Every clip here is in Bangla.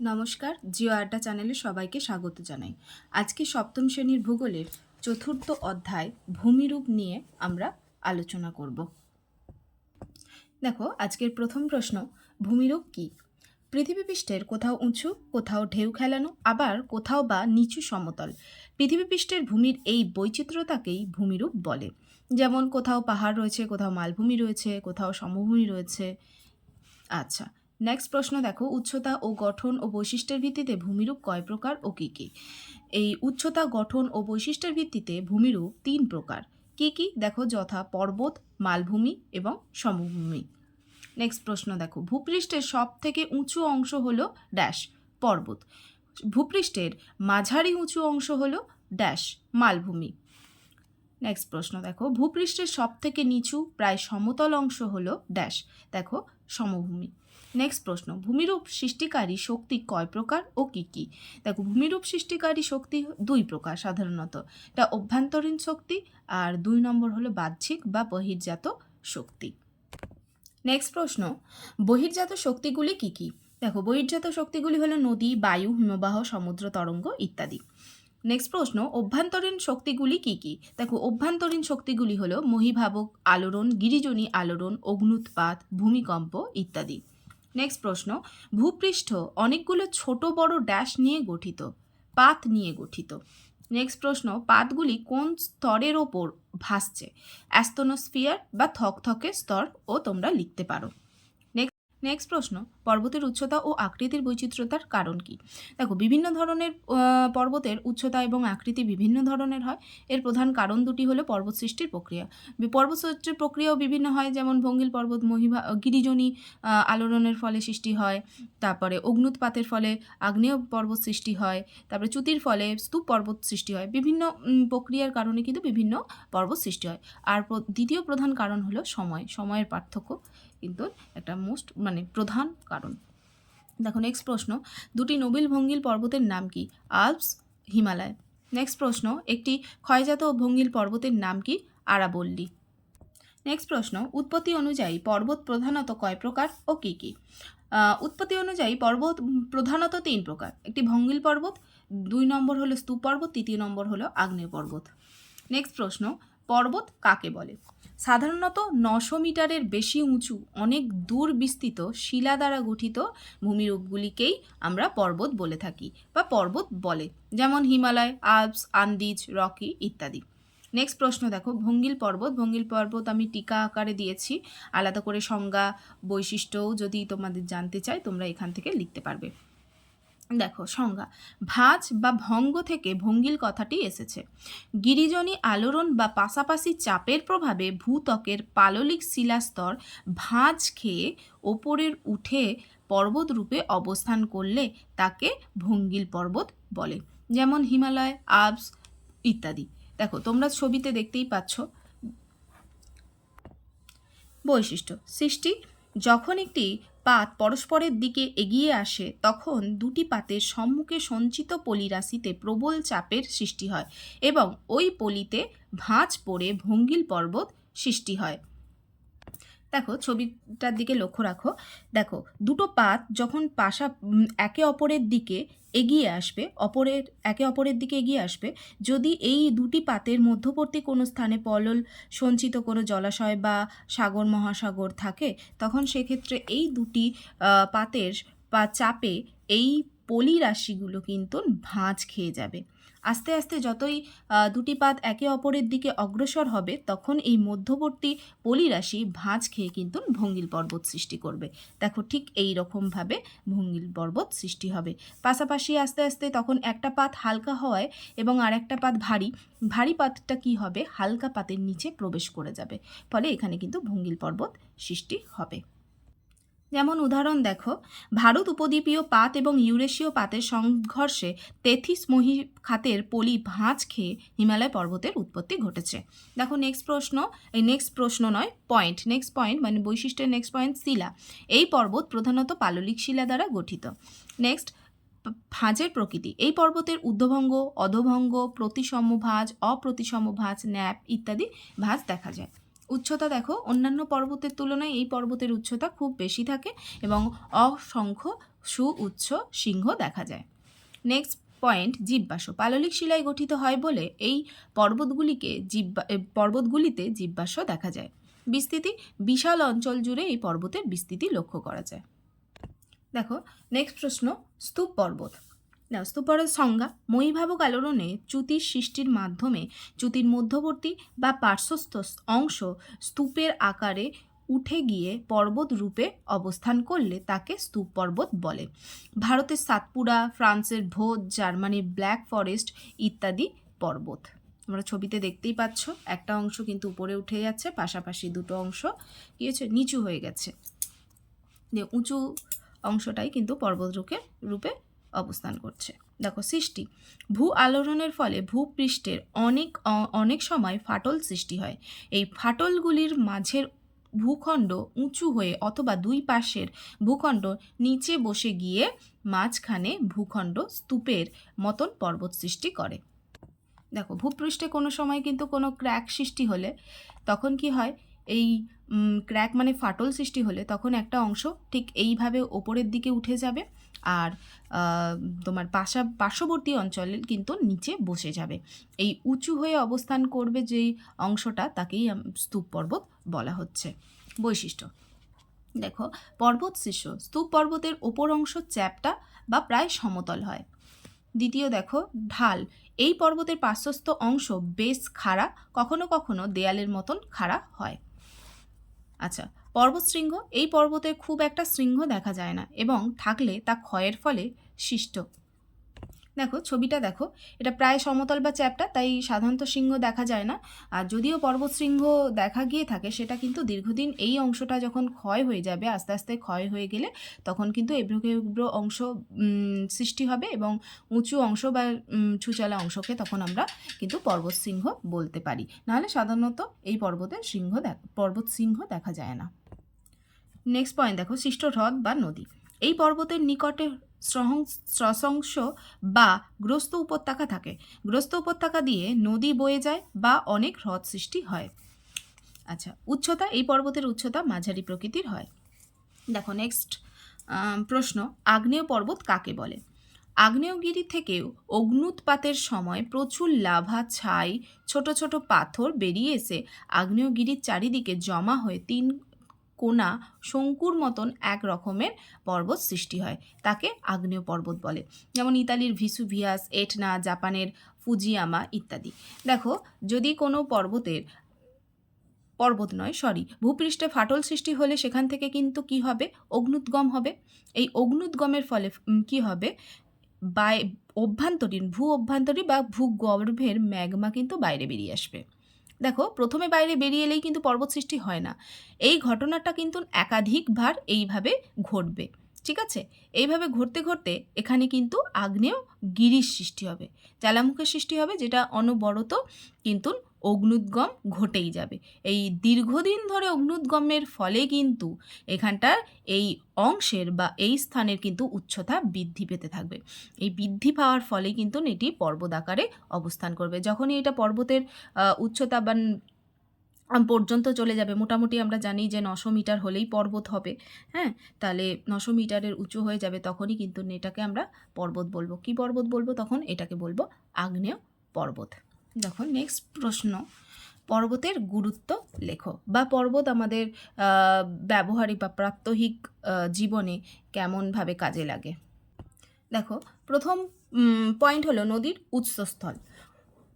নমস্কার, জিও আড্ডা চ্যানেলে সবাইকে স্বাগত জানাই। আজকে সপ্তম শ্রেণির ভূগোলের চতুর্থ অধ্যায় ভূমিরূপ নিয়ে আমরা আলোচনা করব। দেখো, আজকের প্রথম প্রশ্ন, ভূমিরূপ কি? পৃথিবী পৃষ্ঠের কোথাও উঁচু, কোথাও ঢেউ খেলানো, আবার কোথাও বা নিচু সমতল। পৃথিবী পৃষ্ঠের ভূমির এই বৈচিত্র্যতাকেই ভূমিরূপ বলে। যেমন কোথাও পাহাড় রয়েছে, কোথাও মালভূমি রয়েছে, কোথাও সমভূমি রয়েছে। আচ্ছা নেক্সট প্রশ্ন দেখো, উচ্চতা ও গঠন ও বৈশিষ্ট্যের ভিত্তিতে ভূমিরূপ কয় প্রকার ও কী কী? এই উচ্চতা, গঠন ও বৈশিষ্ট্যের ভিত্তিতে ভূমিরূপ তিন প্রকার। কী কী? দেখো, যথা, পর্বত, মালভূমি এবং সমভূমি। নেক্সট প্রশ্ন দেখো, ভূপৃষ্ঠের সব থেকে উঁচু অংশ হলো ড্যাশ পর্বত। ভূপৃষ্ঠের মাঝারি উঁচু অংশ হলো ড্যাশ মালভূমি। নেক্সট প্রশ্ন, দেখো, ভূপৃষ্ঠের সব থেকে নিচু প্রায় সমতল অংশ হলো ড্যাশ দেখো, সমভূমি। নেক্সট প্রশ্ন, ভূমিরূপ সৃষ্টিকারী শক্তি কয় প্রকার ও কি কি? দেখো, ভূমিরূপ সৃষ্টিকারী শক্তি দুই প্রকার সাধারণত। এটা অভ্যন্তরীণ শক্তি আর দুই নম্বর হলো বাহ্যিক বা বহির্জাত শক্তি। নেক্সট প্রশ্ন, বহির্জাত শক্তিগুলি কি কি? দেখো, বহির্জাত শক্তিগুলি হলো নদী, বায়ু, হিমবাহ, সমুদ্র, তরঙ্গ ইত্যাদি। নেক্সট প্রশ্ন, অভ্যন্তরীণ শক্তিগুলি কি কি? দেখো, অভ্যন্তরীণ শক্তিগুলি হলো মহিভাবক আলোড়ন, গিরিজনী আলোড়ন, অগ্নুৎপাত, ভূমিকম্প ইত্যাদি। নেক্সট প্রশ্ন, ভূপৃষ্ঠ অনেকগুলো ছোট বড় ড্যাশ নিয়ে গঠিত, পাত নিয়ে গঠিত। নেক্সট প্রশ্ন, পাতগুলি কোন স্তরের ওপর ভাসছে? অ্যাস্তনোস্ফিয়ার বা থকথকে স্তর ও তোমরা লিখতে পারো। নেক্সট প্রশ্ন, পর্বতের উচ্চতা ও আকৃতির বৈচিত্র্যতার কারণ কি? দেখো, বিভিন্ন ধরনের পর্বতের উচ্চতা এবং আকৃতি বিভিন্ন ধরনের হয়। এর প্রধান কারণ দুটি হলো পর্বত সৃষ্টির প্রক্রিয়া। পর্বত সৃষ্টির প্রক্রিয়াও বিভিন্ন হয়, যেমন ভঙ্গিল পর্বত, মহিমা গিরিজনী আলোড়নের ফলে সৃষ্টি হয়। তারপরে অগ্নুৎপাতের ফলে আগ্নেয় পর্বত সৃষ্টি হয়। তারপরে চ্যুতির ফলে স্তূপ পর্বত সৃষ্টি হয়। বিভিন্ন প্রক্রিয়ার কারণে কিন্তু বিভিন্ন পর্বত সৃষ্টি হয়। আর দ্বিতীয় প্রধান কারণ হলো সময়। সময়ের পার্থক্য। কিন্তু একটা মোস্ট মানে প্রধান কারণ। দেখো নেক্সট প্রশ্ন, দুটি নবিল ভঙ্গিল পর্বতের নাম কি? আলপস, হিমালয়। নেক্সট প্রশ্ন, একটি ক্ষয়জাত ও ভঙ্গিল পর্বতের নাম কি? আরাবল্লী। নেক্সট প্রশ্ন, উৎপত্তি অনুযায়ী পর্বত প্রধানত কয় প্রকার ও কী কী? উৎপত্তি অনুযায়ী পর্বত প্রধানত তিন প্রকার। একটি ভঙ্গিল পর্বত, দুই নম্বর হলো স্তূপ পর্বত তৃতীয় নম্বর হলো আগ্নেয় পর্বত। নেক্সট প্রশ্ন পর্বত কাকে বলে? সাধারণত নশো মিটারের বেশি উঁচু, অনেক দূর বিস্তৃত শিলা দ্বারা গঠিত ভূমিরূপগুলিকেই আমরা পর্বত বলে থাকি বা পর্বত বলে, যেমন হিমালয়, আলপস, আন্দিজ, রকি ইত্যাদি। নেক্সট প্রশ্ন দেখো, ভঙ্গিল পর্বত। ভঙ্গিল পর্বত আমি টিকা আকারে দিয়েছি। আলাদা করে সংজ্ঞা, বৈশিষ্ট্যও যদি তোমাদের জানতে চাই, তোমরা এখান থেকে লিখতে পারবে। দেখো, সংজ্ঞা। ভাঁজ বা ভঙ্গ থেকে ভঙ্গিল কথাটি এসেছে। গিরিজনী আলোড়ন বা পাশাপাশি চাপের প্রভাবে ভূত্বকের পাললিক শিলাস্তর ভাঁজ খেয়ে ওপরের উঠে পর্বত রূপে অবস্থান করলে তাকে ভঙ্গিল পর্বত বলে। যেমন হিমালয় আবস ইত্যাদি। দেখো, তোমরা ছবিতে দেখতেই পাচ্ছ বৈশিষ্ট্য। সৃষ্টি যখন একটি পাত পরস্পরের দিকে এগিয়ে আসে, তখন দুটি পাতের সম্মুখে সঞ্চিত পলিরাশিতে প্রবল চাপের সৃষ্টি হয় এবং ওই পলিতে ভাঁজ পড়ে ভঙ্গিল পর্বত সৃষ্টি হয়। দেখো, ছবিটার দিকে লক্ষ্য রাখো। দেখো, দুটো পাত যখন পাশা একে অপরের দিকে এগিয়ে আসবে, অপরের, একে অপরের দিকে এগিয়ে আসবে, যদি এই দুটি পাতের মধ্যবর্তী কোনো স্থানে পলল সঞ্চিত কোনো জলাশয় বা সাগর, মহাসাগর থাকে, তখন সেক্ষেত্রে এই দুটি পাতের, বা চাপে এই পলি রাশিগুলো কিন্তু ভাঁজ খেয়ে যাবে। আস্তে আস্তে যতই দুটি পাত একে অপরের দিকে অগ্রসর হবে, তখন এই মধ্যবর্তী পলিরাশি ভাঁজ খেয়ে কিন্তু ভঙ্গিল পর্বত সৃষ্টি করবে। দেখো ঠিক এই রকমভাবে ভঙ্গিল পর্বত সৃষ্টি হবে। পাশাপাশি আস্তে আস্তে তখন একটা পাত হালকা হওয়ায় এবং আরেকটা পাত ভারী ভারী পাতটা কি হবে? হালকা পাতের নিচে প্রবেশ করে যাবে। ফলে এখানে কিন্তু ভঙ্গিল পর্বত সৃষ্টি হবে। যেমন উদাহরণ দেখো, ভারত উপদ্বীপীয় পাত এবং ইউরেশীয় পাতের সংঘর্ষে তেথিস মহি খাতের পলি ভাঁজ খেয়ে হিমালয় পর্বতের উৎপত্তি ঘটেছে। দেখো নেক্সট প্রশ্ন, এই নেক্সট প্রশ্ন নয় পয়েন্ট নেক্সট পয়েন্ট মানে বৈশিষ্ট্যের নেক্সট পয়েন্ট শিলা। এই পর্বত প্রধানত পাললিক শিলা দ্বারা গঠিত। নেক্সট ভাঁজের প্রকৃতি। এই পর্বতের ঊর্ধ্বভঙ্গ, অধভঙ্গ প্রতিসম ভাঁজ অপ্রতিসম ভাঁজ ন্যাপ ইত্যাদি ভাঁজ দেখা যায়। উচ্চতা দেখো, অন্যান্য পর্বতের তুলনায় এই পর্বতের উচ্চতা খুব বেশি থাকে এবং অসংখ্য সু উচ্চ সিংহ দেখা যায়। নেক্সট পয়েন্ট জীববাস পাললিক শিলায় গঠিত হয় বলে এই পর্বতগুলিকে জীববা পর্বতগুলিতে জীববাস দেখা যায়। বিস্তৃতি, বিশাল অঞ্চল জুড়ে এই পর্বতের বিস্তৃতি লক্ষ্য করা যায়। দেখো নেক্সট প্রশ্ন, স্তূপ পর্বত। না স্তূপ সংজ্ঞা ময়ীভাবক আলোড়নে চ্যুতির সৃষ্টির মাধ্যমে চ্যুতির মধ্যবর্তী বা পার্শ্বস্থ অংশ স্তূপের আকারে উঠে গিয়ে পর্বত রূপে অবস্থান করলে তাকে স্তূপ পর্বত বলে। ভারতের সাতপুরা, ফ্রান্সের ভোজ, জার্মানির ব্ল্যাক ফরেস্ট ইত্যাদি পর্বত। তোমরা ছবিতে দেখতেই পাচ্ছ, একটা অংশ কিন্তু উপরে উঠে যাচ্ছে পাশাপাশি দুটো অংশ কী হচ্ছে নিচু হয়ে গেছে। যে উঁচু অংশটাই কিন্তু পর্বত রূপে অবস্থান করছে। দেখো, সৃষ্টি। ভূ আলোড়নের ফলে ভূপৃষ্ঠের অনেক অনেক সময় ফাটল সৃষ্টি হয়। এই ফাটলগুলির মাঝের ভূখণ্ড উঁচু হয়ে অথবা দুই পাশের ভূখণ্ড নিচে বসে গিয়ে মাঝখানে ভূখণ্ড স্তূপের মতন পর্বত সৃষ্টি করে। দেখো ভূপৃষ্ঠে কোনো সময় কিন্তু কোনো ক্র্যাক সৃষ্টি হলে তখন কি হয়? এই ক্র্যাক মানে ফাটল সৃষ্টি হলে তখন একটা অংশ ঠিক এইভাবে ওপরের দিকে উঠে যাবে। আর তোমার পাশা, পার্শ্ববর্তী অঞ্চলে কিন্তু নিচে বসে যাবে। এই উঁচু হয়ে অবস্থান করবে যেই অংশটা তাকেই স্তূপ পর্বত বলা হচ্ছে। বৈশিষ্ট্য, দেখো, পর্বত শীর্ষ, স্তূপ পর্বতের ওপর অংশ চ্যাপ্টা বা প্রায় সমতল হয়। দ্বিতীয়, দেখো, ঢাল, এই পর্বতের পার্শ্বস্থ অংশ বেশ খাড়া, কখনো কখনো দেয়ালের মতন খাড়া হয়। আচ্ছা পর্বত শৃঙ্গ এই পর্বতে খুব একটা শৃঙ্গ দেখা যায় না এবং থাকলে তা ক্ষয়ের ফলে সৃষ্ট। দেখো, ছবিটা দেখো। এটা প্রায় সমতল বা চ্যাপ্টা, তাই সাধারণত সিংহ দেখা যায় না। আর যদিও পর্বত শৃঙ্গ দেখা গিয়ে থাকে, সেটা কিন্তু দীর্ঘদিন এই অংশটা যখন ক্ষয় হয়ে যাবে, আস্তে আস্তে ক্ষয় হয়ে গেলে তখন কিন্তু এবড়ো খেবড়ো অংশ সৃষ্টি হবে এবং উঁচু অংশ বা ছুচালা অংশকে তখন আমরা কিন্তু পর্বত সিংহ বলতে পারি। নাহলে সাধারণত এই পর্বতে সিংহ দেখ পর্বত সিংহ দেখা যায় না। নেক্সট পয়েন্ট দেখো, সৃষ্ট হ্রদ বা নদী। এই পর্বতের নিকটে স্রশংস বা গ্রস্ত উপত্যকা থাকে। গ্রস্ত উপত্যকা দিয়ে নদী বয়ে যায় বা অনেক হ্রদ সৃষ্টি হয়। আচ্ছা উচ্চতা, এই পর্বতের উচ্চতা মাঝারি প্রকৃতির হয়। দেখো নেক্সট প্রশ্ন, আগ্নেয় পর্বত কাকে বলে? আগ্নেয়গিরি থেকেও অগ্নুৎপাতের সময় প্রচুর লাভা ছাই, ছোট ছোট পাথর বেরিয়ে এসে আগ্নেয়গিরির চারিদিকে জমা হয়ে তিন কোনা শঙ্কুর মতন এক রকমের পর্বত সৃষ্টি হয়। তাকে আগ্নেয় পর্বত বলে। যেমন ইতালির ভিসুভিয়াস, এটনা, জাপানের ফুজিয়ামা ইত্যাদি। দেখো, যদি কোনো পর্বতের পর্বত নয় সরি ভূপৃষ্ঠে ফাটল সৃষ্টি হলে সেখান থেকে কিন্তু কি হবে? অগ্নুদ্গম হবে। এই অগ্নুদ্গমের ফলে কি হবে? বাই অভ্যন্তরীণ, ভূ অভ্যন্তরীণ বা ভূগর্ভের ম্যাগমা কিন্তু বাইরে বেরিয়ে আসবে। দেখো, প্রথমে বাইরে বেরিয়ে এলেই কিন্তু পর্বত সৃষ্টি হয় না। এই ঘটনাটা কিন্তু একাধিকবার এইভাবে ঘটবে। ঠিক আছে? এইভাবে ঘটতে ঘটতে এখানে কিন্তু আগ্নেয় গিরির সৃষ্টি হবে। জ্বালামুখের সৃষ্টি হবে, যেটা অনবরত কিন্তু অগ্নুদ্গম ঘটেই যাবে। এই দীর্ঘদিন ধরে অগ্নুদ্গমের ফলে কিন্তু এখানটার এই অংশের বা এই স্থানের কিন্তু উচ্চতা বৃদ্ধি পেতে থাকবে। এই বৃদ্ধি পাওয়ার ফলে কিন্তু এটি পর্বত আকারে অবস্থান করবে। যখনই এটা পর্বতের উচ্চতা বা পর্যন্ত চলে যাবে। মোটামুটি আমরা জানি যে নশো মিটার হলেই পর্বত হবে। হ্যাঁ তাহলে নশো মিটারের উঁচু হয়ে যাবে তখনই কিন্তু এটাকে আমরা পর্বত বলব। কি পর্বত বলব তখন? এটাকে বলব আগ্নেয় পর্বত। দেখো নেক্সট প্রশ্ন। পর্বতের গুরুত্ব লেখো বা পর্বত আমাদের ব্যবহারিক বা প্রাত্যহিক জীবনে কেমনভাবে কাজে লাগে? দেখো, প্রথম পয়েন্ট হলো নদীর উৎসস্থল।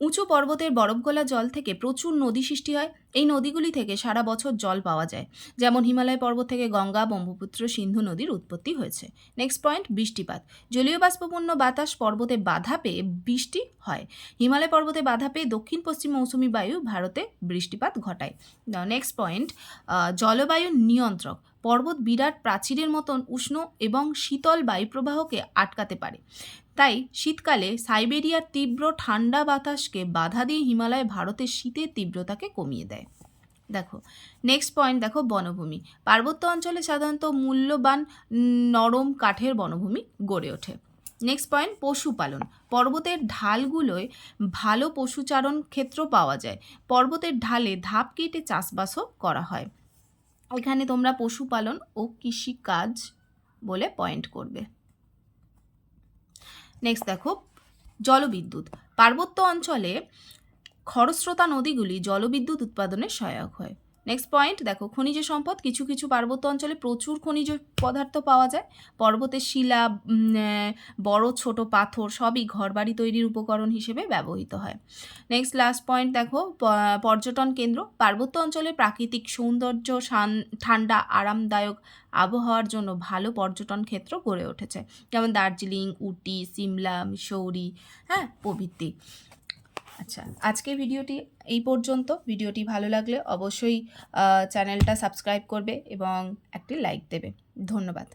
উঁচু পর্বতের বরফগলা জল থেকে প্রচুর নদী সৃষ্টি হয়। এই নদীগুলি থেকে সারা বছর জল পাওয়া যায়। যেমন হিমালয় পর্বত থেকে গঙ্গা, ব্রহ্মপুত্র, সিন্ধু নদীর উৎপত্তি হয়েছে। নেক্সট পয়েন্ট বৃষ্টিপাত। জলীয় বাষ্পপূর্ণ বাতাস পর্বতে বাধা পেয়ে বৃষ্টি হয়। হিমালয় পর্বতে বাধা পেয়ে দক্ষিণ পশ্চিম মৌসুমি বায়ু ভারতে বৃষ্টিপাত ঘটায়। নেক্সট পয়েন্ট জলবায়ু নিয়ন্ত্রক। পর্বত বিরাট প্রাচীরের মতন উষ্ণ এবং শীতল বায়ুপ্রবাহকে আটকাতে পারে। তাই শীতকালে সাইবেরিয়ার তীব্র ঠান্ডা বাতাসকে বাধা দিয়ে হিমালয় ভারতের শীতের তীব্রতাকে কমিয়ে দেয়। দেখো নেক্সট পয়েন্ট দেখো, বনভূমি। পার্বত্য অঞ্চলে সাধারণত মূল্যবান নরম কাঠের বনভূমি গড়ে ওঠে। নেক্সট পয়েন্ট পশুপালন। পর্বতের ঢালগুলোয় ভালো পশুচারণ ক্ষেত্র পাওয়া যায়। পর্বতের ঢালে ধাপ কেটে চাষবাসও করা হয়। এখানে তোমরা পশুপালন ও কৃষিকাজ বলে পয়েন্ট করবে। নেক্সট দেখো জলবিদ্যুৎ। পার্বত্য অঞ্চলে খরস্রোতা নদীগুলি জলবিদ্যুৎ উৎপাদনে সহায়ক হয়। নেক্সট পয়েন্ট দেখো খনিজ সম্পদ, কিছু কিছু পার্বত্য অঞ্চলে প্রচুর খনিজ পদার্থ পাওয়া যায়। পর্বতের শিলা বড় ছোট পাথর, সবই ঘরবাড়ি তৈরির উপকরণ হিসেবে ব্যবহৃত হয়। নেক্সট লাস্ট পয়েন্ট দেখো পর্যটন কেন্দ্র। পার্বত্য অঞ্চলে প্রাকৃতিক সৌন্দর্য ঠান্ডা, আরামদায়ক আবহাওয়ার জন্য ভালো পর্যটন ক্ষেত্র গড়ে উঠেছে। যেমন দার্জিলিং, উটি, সিমলা মিসৌরি হ্যাঁ প্রভৃতি। আচ্ছা আজকে ভিডিওটি এই পর্যন্ত। ভিডিওটি ভালো লাগলে অবশ্যই চ্যানেলটা সাবস্ক্রাইব করবে এবং একটি লাইক দেবে। ধন্যবাদ।